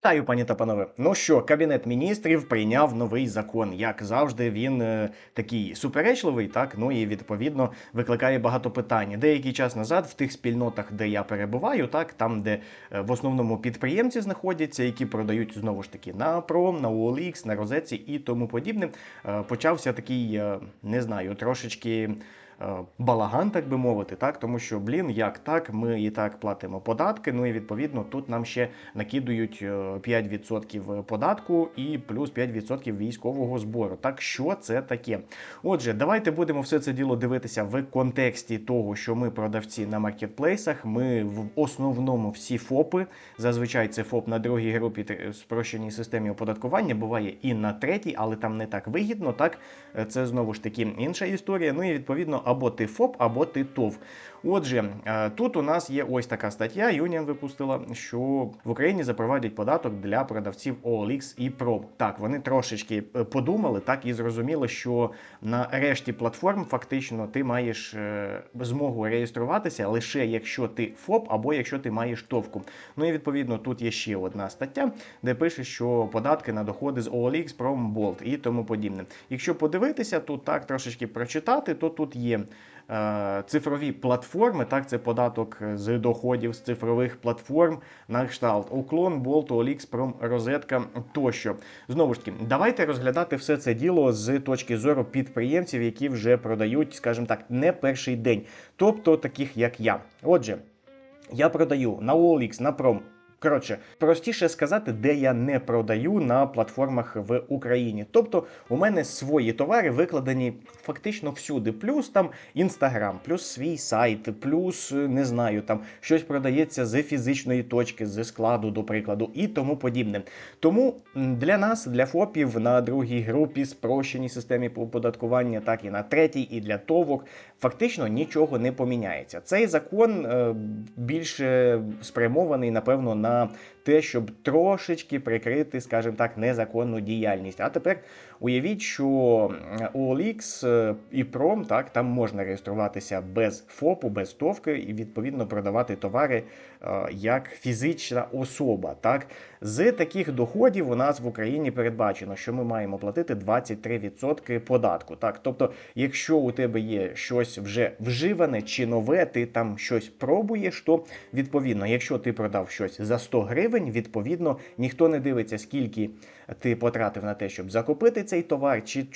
Вітаю, пані та панове. Ну що, кабінет міністрів прийняв новий закон. Як завжди, він е, такий суперечливий, так ну і відповідно викликає багато питань. Деякий час назад в тих спільнотах, де я перебуваю, так там, де е, в основному підприємці знаходяться, які продають знову ж таки на пром, на OLX, на розетці і тому подібне, е, почався такий, е, не знаю, трошечки. Е, Балаган, так би мовити, так тому що блін, як так, ми і так платимо податки. Ну і відповідно тут нам ще накидують е, 5% податку і плюс 5% військового збору. Так що це таке? Отже, давайте будемо все це діло дивитися в контексті того, що ми продавці на маркетплейсах. Ми в основному всі ФОПи. Зазвичай це ФОП на другій групі тр- спрощеній системі оподаткування. Буває і на третій, але там не так вигідно. Так Е, це знову ж таки інша історія. Ну і відповідно або ти ФОП, або ти ТОВ. Отже, е, тут у нас є ось така стаття. Юніон випустила, що в Україні запровадять податок для продавців OLX і Pro. Так, вони трошечки е, подумали, так і зрозуміли, що на решті платформ фактично ти маєш е, змогу реєструватися лише якщо ти ФОП або якщо ти маєш товку. Ну і відповідно тут є ще одна стаття, де пише, що податки на доходи з OLX, Prom, Bolt і тому подібне. Якщо подивитися, тут так трошечки прочитати, то тут є цифрові платформи. Так, це податок з доходів з цифрових платформ на кшталт уклон, OLX, Prom, розетка тощо. Знову ж таки, давайте розглядати все це діло з точки зору підприємців, які вже продають, скажімо так, не перший день, тобто таких як я. Отже. Я продаю на OLX, на Prom. Коротше, простіше сказати, де я не продаю на платформах в Україні. Тобто у мене свої товари викладені фактично всюди. Плюс там інстаграм, плюс свій сайт, плюс е, не знаю, там щось продається з фізичної точки, з складу, до прикладу, і тому подібне. Тому для нас, для ФОПів на другій групі спрощеній системі оподаткування, так і на третій, і для ТОВок, фактично нічого не поміняється. Цей закон е, більше спрямований, напевно, на те, щоб трошечки прикрити, скажімо так, незаконну діяльність. А тепер уявіть, що OLX е, і Prom, так, там можна реєструватися без ФОПу, без ТОВки і відповідно продавати товари е, як фізична особа. Так, з таких доходів у нас в Україні передбачено, що ми маємо платити 23% податку. Так, тобто, якщо у тебе є щось вже вживане чи нове, ти там щось пробуєш, то відповідно, якщо ти продав щось за 100 гривень, відповідно ніхто не дивиться, скільки ти потратив на те, щоб закупити цей товар, чи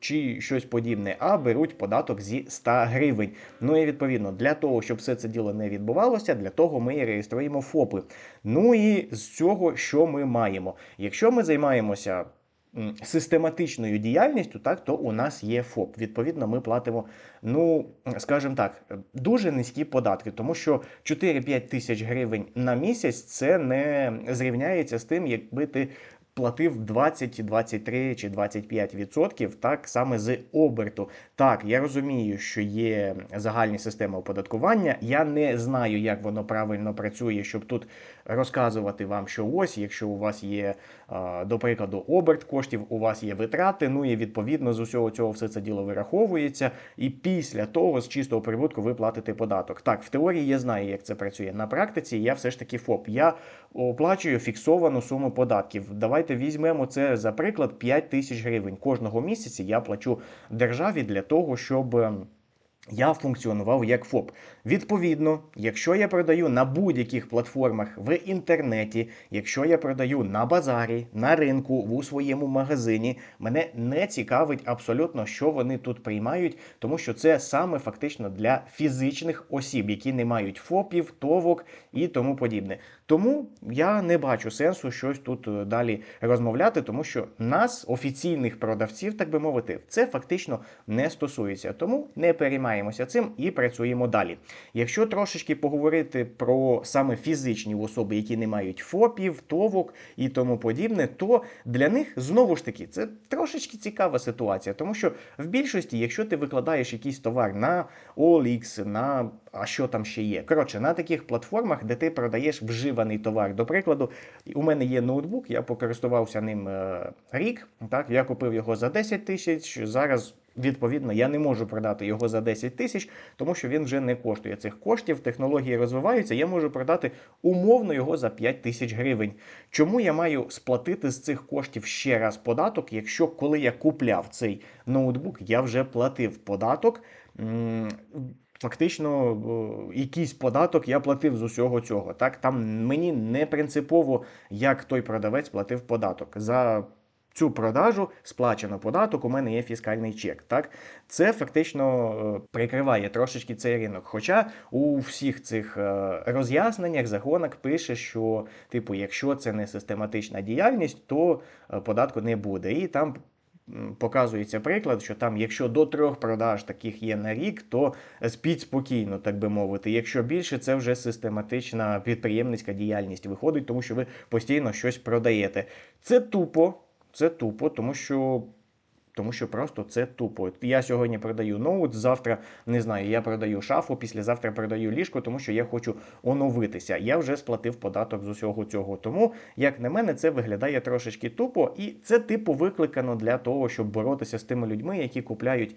чи щось подібне, а беруть податок зі 100 гривень. Ну і відповідно для того, щоб все це діло не відбувалося, для того ми і реєструємо ФОПи. Ну і з цього, що ми маємо? Якщо ми займаємося систематичною діяльністю, так то у нас є ФОП. Відповідно, ми платимо, ну скажімо так, дуже низькі податки, тому що 4-5 тисяч гривень на місяць це не зрівняється з тим, якби ти. Платив 20, 23 чи 25 відсотків, так саме з оберту. Так, я розумію, що є загальні системи оподаткування. Я не знаю, як воно правильно працює, щоб тут розказувати вам, що ось, якщо у вас є, до прикладу, оберт коштів, у вас є витрати. Ну і відповідно з усього цього все це діло вираховується. І після того з чистого прибутку ви платите податок. Так, в теорії я знаю, як це працює. На практиці я все ж таки ФОП. Я оплачую фіксовану суму податків. Давайте візьмемо це за приклад 5 тисяч гривень. Кожного місяця я плачу державі для того, щоб. Я функціонував як ФОП. Відповідно, якщо я продаю на будь-яких платформах в інтернеті, якщо я продаю на базарі, на ринку, у своєму магазині, мене не цікавить абсолютно, що вони тут приймають, тому що це саме фактично для фізичних осіб, які не мають ФОПів, ТОВок і тому подібне. Тому я не бачу сенсу щось тут е, далі розмовляти, тому що нас, офіційних продавців, так би мовити, це фактично не стосується. Тому не переймаємося цим і працюємо далі. Якщо трошечки поговорити про саме фізичні особи, які не мають ФОПів, ТОВок і тому подібне, то для них знову ж таки це трошечки цікава ситуація, тому що в більшості, якщо ти викладаєш якийсь товар на OLX, на А що там ще є? Коротше, на таких платформах, де ти продаєш вживаний товар. До прикладу, у мене є ноутбук, я покористувався ним е, рік. Так, я купив його за 10 тисяч. Зараз, відповідно, я не можу продати його за 10 тисяч, тому що він вже не коштує цих коштів. Технології розвиваються. Я можу продати умовно його за 5 тисяч гривень. Чому я маю сплатити з цих коштів ще раз податок, якщо коли я купляв цей ноутбук, я вже платив податок. Фактично, якийсь податок я платив з усього цього. Так, там мені не принципово, як той продавець платив податок. За цю продажу сплачено податок, у мене є фіскальний чек. Так, це фактично е, прикриває трошечки цей ринок. Хоча у всіх цих е, роз'ясненнях законах пише, що, типу, якщо це не систематична діяльність, то е, податку не буде. І там показується приклад, що там, якщо до трьох продаж таких є на рік, то спіть спокійно, так би мовити. Якщо більше, це вже систематична підприємницька діяльність виходить, тому що ви постійно щось продаєте. Це тупо, це тупо, тому що. Тому що просто це тупо. Я сьогодні продаю ноут, завтра не знаю, я продаю шафу, післязавтра продаю ліжко, тому що я хочу оновитися. Я вже сплатив податок з усього цього. Тому, як на мене, це виглядає трошечки тупо, і це типу викликано для того, щоб боротися з тими людьми, які купляють.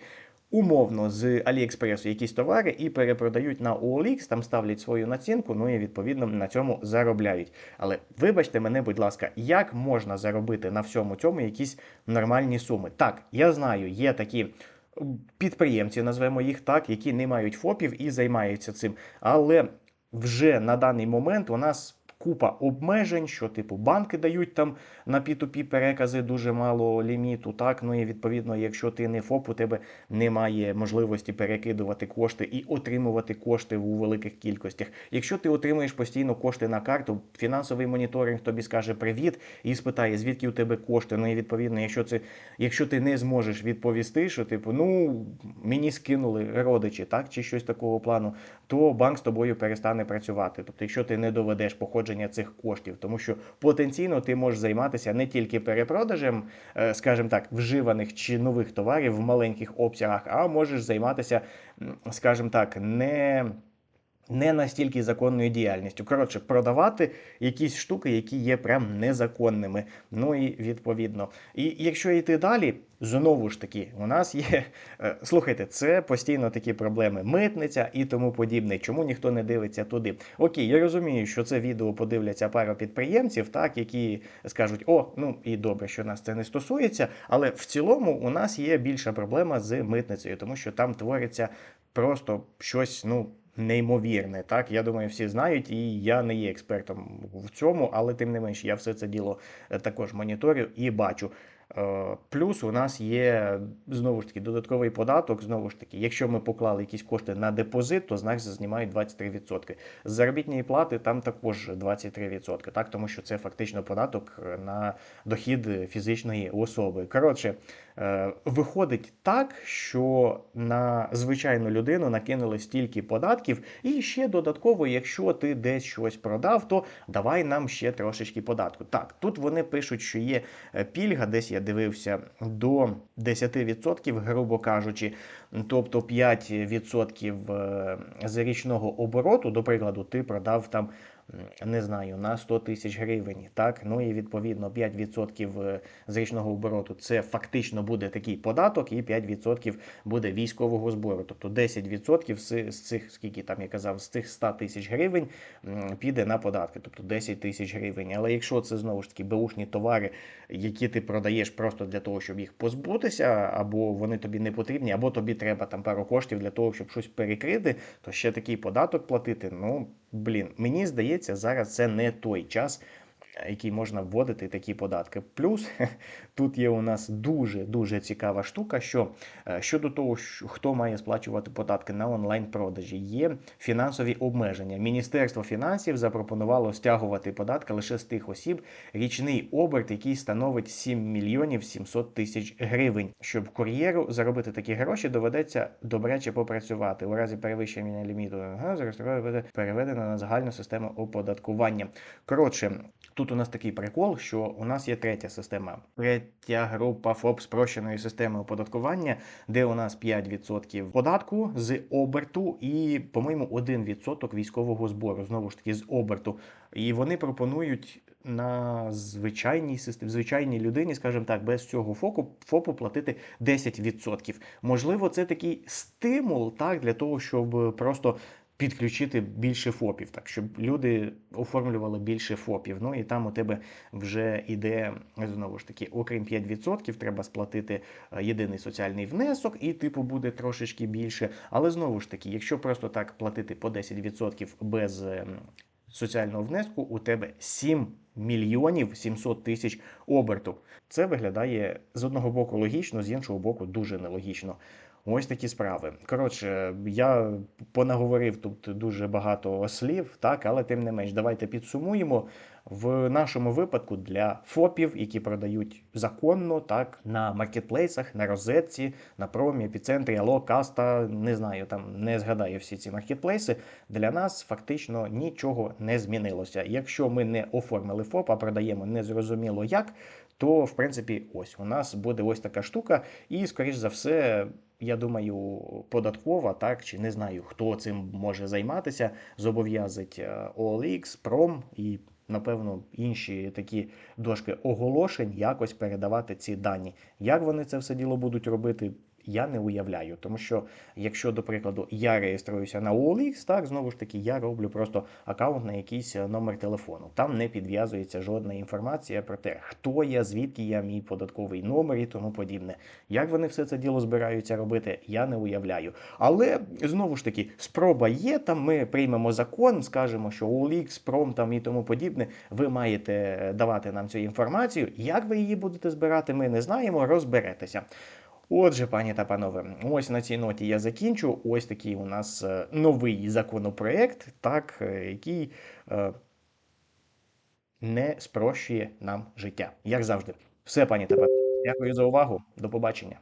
Умовно з AliExpress якісь товари і перепродають на OLX, там ставлять свою націнку, ну і відповідно на цьому заробляють. Але вибачте мене, будь ласка, як можна заробити на всьому цьому якісь нормальні суми? Так, я знаю, є такі підприємці, назвемо їх так, які не мають ФОПів і займаються цим. Але вже на даний момент у нас купа обмежень, що типу банки дають там на P2P перекази дуже мало ліміту. Так, ну і відповідно, якщо ти не ФОП, у тебе немає можливості перекидувати кошти і отримувати кошти у великих кількостях. Якщо ти отримуєш постійно кошти на карту, фінансовий моніторинг тобі скаже привіт і спитає, звідки у тебе кошти. Ну і відповідно, якщо це, якщо ти не зможеш відповісти, що типу, ну мені скинули родичі, так чи щось такого плану, то банк з тобою перестане працювати. Тобто, якщо ти не доведеш походження цих коштів, тому що потенційно ти можеш займатися не тільки перепродажем, е, скажімо так, вживаних чи нових товарів в маленьких обсягах, а можеш займатися, скажімо так, не. Не настільки законною діяльністю. Коротше, продавати якісь штуки, які є прям незаконними. Ну і відповідно. І якщо йти далі, знову ж таки, у нас є. е, Слухайте, це постійно такі проблеми. Митниця і тому подібне. Чому ніхто не дивиться туди? Окей, я розумію, що це відео подивляться пара підприємців, так, які скажуть, о, ну і добре, що нас це не стосується. Але в цілому у нас є більша проблема з митницею, тому що там твориться просто щось, ну неймовірне. Так, я думаю, всі знають, і я не є експертом в цьому, але тим не менш, я все це діло е, також моніторю і бачу. Е, Плюс у нас є знову ж таки додатковий податок. Знову ж таки, якщо ми поклали якісь кошти на депозит, то з нас знімають 23%. З заробітної плати там також 23%, так тому що це фактично податок е, на дохід фізичної особи. Коротше, е, виходить так, що на звичайну людину накинули стільки податків, і ще додатково, якщо ти десь щось продав, то давай нам ще трошечки податку. Так, тут вони пишуть, що є пільга, десь я дивився до 10%, грубо кажучи, тобто 5% е, з річного обороту, до прикладу, ти продав там. Не знаю, на 100 тисяч гривень, так, ну і відповідно 5% е, з річного обороту це фактично буде такий податок, і 5% буде військового збору. Тобто 10% з, з цих, скільки там я казав, з цих 100 тисяч гривень піде на податки, тобто 10 тисяч гривень. Але якщо це знову ж таки беушні товари, які ти продаєш просто для того, щоб їх позбутися, або вони тобі не потрібні, або тобі треба там пару коштів для того, щоб щось перекрити, то ще такий податок платити. Ну блін, мені здається, зараз це не той час. Який можна вводити такі податки. Плюс тут є у нас дуже дуже цікава штука, що е, щодо того, хто має сплачувати податки на онлайн-продажі, є фінансові обмеження. Міністерство фінансів запропонувало стягувати податки лише з тих осіб, річний оберт, який становить 7 мільйонів 700 тисяч гривень. Щоб кур'єру заробити такі гроші, доведеться добряче попрацювати. У разі перевищення ліміту буде переведено на загальну систему оподаткування. Коротше, Тут у нас такий прикол, що у нас є третя система, третя група ФОП спрощеної системи оподаткування, де у нас 5% податку з оберту і, по-моєму, 1% військового збору. Знову ж таки, з оберту. І вони пропонують на звичайній системі, звичайній людині, скажімо так, без цього ФОПу, ФОПу платити 10%. Можливо, це такий стимул так для того, щоб просто підключити більше ФОПів, так щоб люди оформлювали більше ФОПів. Ну і там у тебе вже іде знову ж таки, окрім 5%, треба сплатити е, єдиний соціальний внесок, і типу буде трошечки більше. Але знову ж таки, якщо просто так платити по 10% без ем, соціального внеску, у тебе 7 мільйонів 700 тисяч оберту. Це виглядає з одного боку логічно, з іншого боку, дуже нелогічно. Ось такі справи. Коротше, я понаговорив тут дуже багато слів, так, але тим не менш, давайте підсумуємо. В нашому випадку для ФОПів, які продають законно, так, на маркетплейсах, на розетці, на промі, епіцентрі, Алло, Каста, не знаю, там не згадаю всі ці маркетплейси. Для нас фактично нічого не змінилося. Якщо ми не оформили ФОП, а продаємо незрозуміло як, то в принципі ось у нас буде ось така штука, і скоріш за все. Я думаю, податкова, так чи не знаю, хто цим може займатися, зобов'язить е, OLX, Пром і, напевно, інші такі дошки оголошень якось передавати ці дані. Як вони це все діло будуть робити? Я не уявляю, тому що якщо, до прикладу, я реєструюся на OLX, так знову ж таки я роблю просто аккаунт на якийсь е, номер телефону. Там не підв'язується жодна інформація про те, хто я, звідки я, мій податковий номер і тому подібне. Як вони все це діло збираються робити, я не уявляю. Але знову ж таки, спроба є. Там ми приймемо закон, скажемо, що OLX, Пром там і тому подібне. Ви маєте давати нам цю інформацію. Як ви її будете збирати, ми не знаємо. Розберетеся. Отже, пані та панове, ось на цій ноті я закінчу. Ось такий у нас е, новий законопроект, так, е, який е, не спрощує нам життя. Як завжди. Все, пані та панове. Дякую за увагу. До побачення.